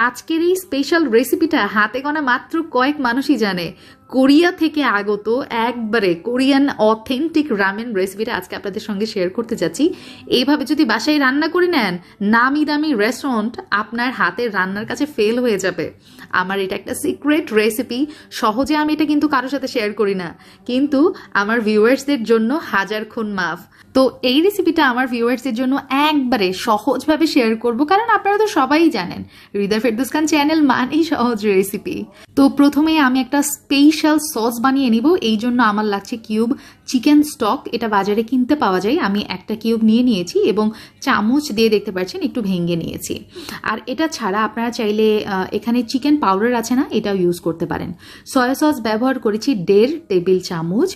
আজকের এই স্পেশাল রেসিপিটা হাতে গোনা মাত্র কয়েক মানুষই জানে। কোরিয়া থেকে আগত একবারে কোরিয়ান অথেন্টিক রামেন রেসিপিটা আজকে আপনাদের সঙ্গে শেয়ার করতে যাচ্ছি। এইভাবে যদি বাসায় রান্না করে নেন, নামি দামি রেস্টুরেন্ট আপনার হাতের রান্নার কাছে ফেল হয়ে যাবে। আমার এটা একটা সিক্রেট রেসিপি সহজে আমি এটা কিন্তু কারোর সাথে শেয়ার করি না। কিন্তু আমার ভিউয়ার্সদের জন্য হাজার খুন মাফ। তো এই রেসিপিটা আমার ভিউয়ার্সদের জন্য একবারে সহজভাবে শেয়ার করব, কারণ আপনারা তো সবাই জানেন হৃদয় ফেরদুস খান চ্যানেল মানেই সহজ রেসিপি তো প্রথমে আমি একটা স্পেশাল সস বানিয়ে নিব। এই জন্য আমার লাগছে কিউব চিকেন স্টক এটা বাজারে কিনতে পাওয়া যায়। আমি একটা কিউব নিয়ে নিয়েছি এবং চামচ দিয়ে দেখতে পাচ্ছেন, একটু ভেঙে নিয়েছি। আর এটা ছাড়া আপনারা চাইলে এখানে চিকেন পাউডার আছে না, এটাও ইউজ করতে পারেন। সয়া সস ব্যবহার করেছি দেড় টেবিল চামচ।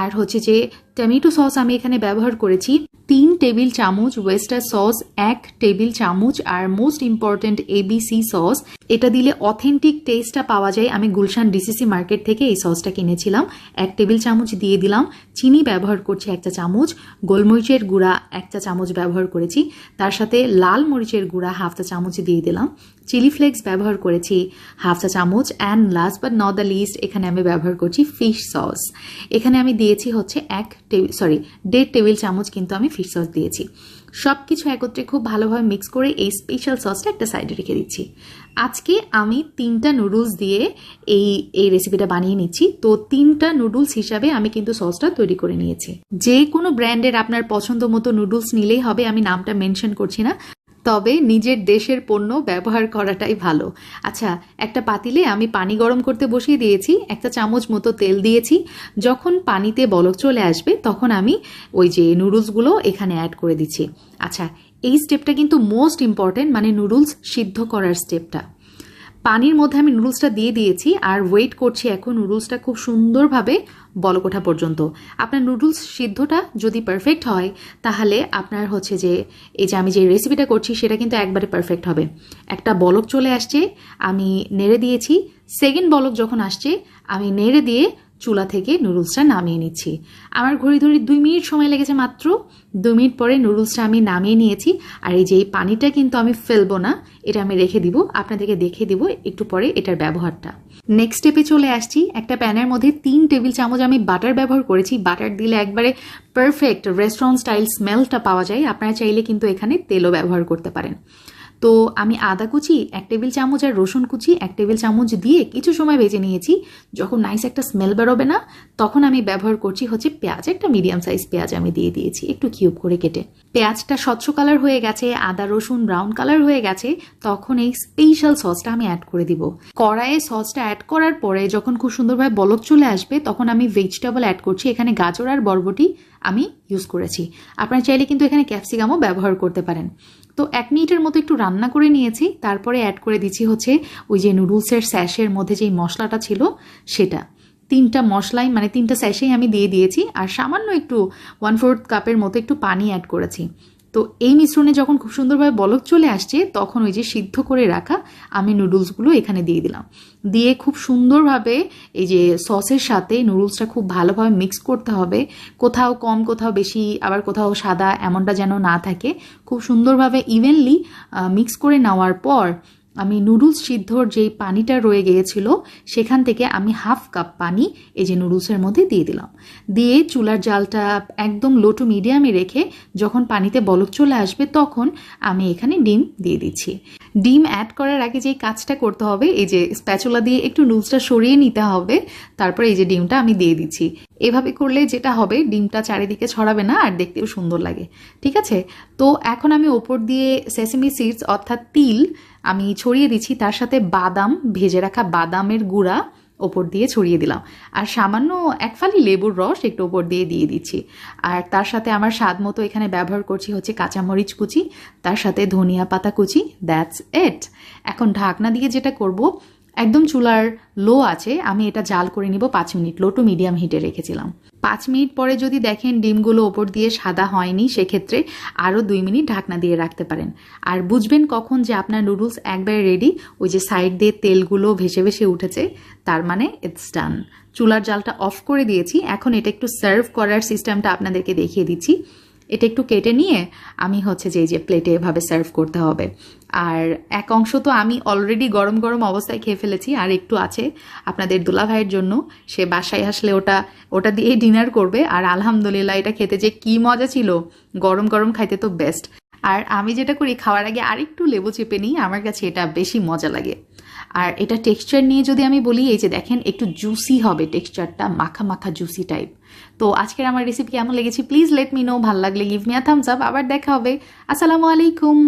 আর হচ্ছে যে টমেটো সস আমি এখানে ব্যবহার করেছি তিন টেবিল চামচ ওয়েস্টার সস এক টেবিল চামচ। আর মোস্ট ইম্পর্ট্যান্ট এবিসি সস এটা দিলে অথেন্টিক টেস্টটা পাওয়া যায়। আমি গুলশান ডিসিসি মার্কেট থেকে এই সসটা কিনেছিলাম। এক টেবিল চামচ দিয়ে দিলাম। চিনি ব্যবহার করছি একটা চামচ। গোলমরিচের গুঁড়া একটা চামচ ব্যবহার করেছি। তার সাথে লাল মরিচের গুঁড়া হাফ চা চামচ দিয়ে দিলাম। চিলি ফ্লেক্স ব্যবহার করেছি হাফ চা চামচ। And last but not the least এখানে আমি ব্যবহার করছি ফিশ সস এখানে আমি দিয়েছি হচ্ছে এক টেবিল সরি দেড় টেবিল চামচ কিন্তু আমি ফিশ সস দিয়েছি। সব কিছু একত্রে খুব ভালোভাবে মিক্স করে এই স্পেশাল সসটা একটা সাইডে রেখে দিচ্ছি। আজকে আমি তিনটা নুডলস দিয়ে এই এই রেসিপিটা বানিয়ে নিচ্ছি। তো তিনটা নুডলস হিসাবে আমি কিন্তু সসটা তৈরি করে নিয়েছি। যে কোনো ব্র্যান্ডের আপনার পছন্দ মতো নুডলস নিলেই হবে, আমি নামটা মেনশন করছি না। তবে নিজের দেশের পণ্য ব্যবহার করাটাই ভালো। আচ্ছা একটা পাতিলে আমি পানি গরম করতে বসিয়ে দিয়েছি, একটা চামচ মতো তেল দিয়েছি। যখন পানিতে বলক চলে আসবে, তখন আমি ওই যে নুডলসগুলো এখানে অ্যাড করে দিচ্ছি। আচ্ছা এই স্টেপটা কিন্তু মোস্ট ইম্পর্টেন্ট মানে নুডলস সিদ্ধ করার স্টেপটা পানির মধ্যে আমি নুডলসটা দিয়ে দিয়েছি আর ওয়েট করছি এখন নুডলসটা খুব সুন্দরভাবে বলকোঠা পর্যন্ত। আপনার নুডলস সিদ্ধটা যদি পারফেক্ট হয়, তাহলে আপনার হচ্ছে যে এই যে আমি যে রেসিপিটা করছি, সেটা কিন্তু একবারে পারফেক্ট হবে। একটা বলক চলে আসছে, আমি নেড়ে দিয়েছি। সেকেন্ড বলক যখন আসছে, আমি নেড়ে দিয়ে চুলা থেকে নুডলসটা নামিয়ে নিচ্ছি। আমার ঘড়ি ধরে দুই মিনিট সময় লেগেছে মাত্র। দুই মিনিট পরে নুডলসটা আমি নামিয়ে নিয়েছি। আর এই যে এই পানিটা কিন্তু আমি ফেলব না, এটা আমি রেখে দিব। আপনাদেরকে দেখে দিব একটু পরে এটার ব্যবহারটা। নেক্সট স্টেপে চলে আসছি। একটা প্যানের মধ্যে তিন টেবিল চামচ আমি বাটার ব্যবহার করেছি। বাটার দিলে একবারে পারফেক্ট রেস্টুরেন্ট স্টাইল স্মেলটা পাওয়া যায়। আপনারা চাইলে কিন্তু এখানে তেলও ব্যবহার করতে পারেন। তো আমি আদা কুচি, এক টেবিল চামচ আর রসুন কুচি, এক টেবিল চামচ দিয়ে কিছু সময় ভেজে নিয়েছি। যখন নাইস একটা স্মেল বেরোবে না, তখন আমি ব্যবহার করছি হচ্ছে পেঁয়াজ, একটা মিডিয়াম সাইজ পেঁয়াজ আমি দিয়ে দিয়েছি একটু কিউব করে কেটে। পেঁয়াজটা স্বচ্ছ কালার হয়ে গেছে, আদা, রসুন ব্রাউন কালার হয়ে গেছে, তখন এই স্পেশাল সসটা আমি অ্যাড করে দিব। কড়াইয়ে সসটা অ্যাড করার পরে যখন খুব সুন্দরভাবে বলক চলে আসবে, তখন আমি ভেজিটেবল অ্যাড করছি। এখানে গাজর আর বরবটি আমি ইউজ করেছি। আপনারা চাইলে কিন্তু এখানে ক্যাপসিকামও ব্যবহার করতে পারেন। তো এক মিনিটের মতো একটু রান্না করে নিয়েছি, তারপরে অ্যাড করে দিচ্ছি হচ্ছে ওই যে নুডলসের স্যাশের মধ্যে যেই মশলাটা ছিল সেটা। তিনটা মশলাই মানে তিনটা স্যাশেই আমি দিয়ে দিয়েছি, আর সামান্য একটু ওয়ান ফোর্থ কাপের মতো একটু পানি অ্যাড করেছি। তো এই মিশ্রণে যখন খুব সুন্দরভাবে বলক চলে আসছে, তখন ওই যে সিদ্ধ করে রাখা আমি নুডলসগুলো এখানে দিয়ে দিলাম। দিয়ে খুব সুন্দরভাবে এই যে সসের সাথে নুডলসটা খুব ভালোভাবে মিক্স করতে হবে। কোথাও কম, কোথাও বেশি, আবার কোথাও সাদা এমনটা যেন না থাকে। খুব সুন্দরভাবে ইভেনলি মিক্স করে নেওয়ার পর আমি নুডলস সিদ্ধর যেই পানিটা রয়ে গিয়েছিল, সেখান থেকে আমি হাফ কাপ পানি এই যে নুডলসের মধ্যে দিয়ে দিলাম। দিয়ে চুলার জালটা একদম লো টু মিডিয়ামে রেখে যখন পানিতে বলক চলে আসবে তখন আমি এখানে ডিম দিয়ে দিচ্ছি। ডিম অ্যাড করার আগে যে কাজটা করতে হবে, এই যে স্প্যাচুলা দিয়ে একটু নুডলসটা সরিয়ে নিতে হবে, তারপরে এই যে ডিমটা আমি দিয়ে দিচ্ছি। এভাবে করলে যেটা হবে, ডিমটা চারিদিকে ছড়াবে না আর দেখতেও সুন্দর লাগে। ঠিক আছে? তো এখন আমি ওপর দিয়ে সেসেমি সিডস অর্থাৎ তিল আমি ছড়িয়ে দিচ্ছি, তার সাথে বাদাম, ভেজে রাখা বাদামের গুঁড়া ওপর দিয়ে ছড়িয়ে দিলাম। আর সামান্য এক ফালি লেবুর রস একটু ওপর দিয়ে দিয়ে দিচ্ছি। আর তার সাথে আমার স্বাদ মতো এখানে ব্যবহার করছি হচ্ছে কাঁচামরিচ কুচি, তার সাথে ধনিয়া পাতা কুচি দ্যাটস এট এখন ঢাকনা দিয়ে যেটা করব একদম চুলার লো আছে, আমি এটা জাল করে নিব পাঁচ মিনিট লো টু মিডিয়াম হিটে রেখেছিলাম। পাঁচ মিনিট পরে যদি দেখেন ডিমগুলো ওপর দিয়ে সাদা হয়নি, সেক্ষেত্রে আরও দুই মিনিট ঢাকনা দিয়ে রাখতে পারেন। আর বুঝবেন কখন যে আপনার নুডলস একবারে রেডি ওই যে সাইড দিয়ে তেলগুলো ভেসে ভেসে উঠেছে, তার মানে ইটস ডান চুলার জালটা অফ করে দিয়েছি, এখন এটা একটু সার্ভ করার সিস্টেমটা আপনাদেরকে দেখিয়ে দিচ্ছি। এটা একটু কেটে নিয়ে আমি হচ্ছে যে যে প্লেটে এভাবে সার্ভ করতে হবে। আর এক অংশ তো আমি অলরেডি গরম গরম অবস্থায় খেয়ে ফেলেছি, আর একটু আছে আপনাদের দুলা ভাইয়ের জন্য। সে বাসায় আসলে ওটা ওটা দিয়ে ডিনার করবে, আর আলহামদুলিল্লাহ এটা খেতে যে কি মজা ছিল। গরম গরম খাইতে তো বেস্ট আর আমি যেটা করি, খাওয়ার আগে আরেকটু লেবু চেপে নিই, আমার কাছে এটা বেশি মজা লাগে। আর এটা টেক্সচার নিয়ে যদি আমি বলি, এই যে দেখেন, একটু জুসি হবে টেক্সচারটা মাখা মাখা জুসি টাইপ তো আজকের আমার রেসিপি কেমন লেগেছে প্লিজ লেট মি নো ভালো লাগলে give me a thumbs up আবার দেখা হবে। আসসালামু আলাইকুম।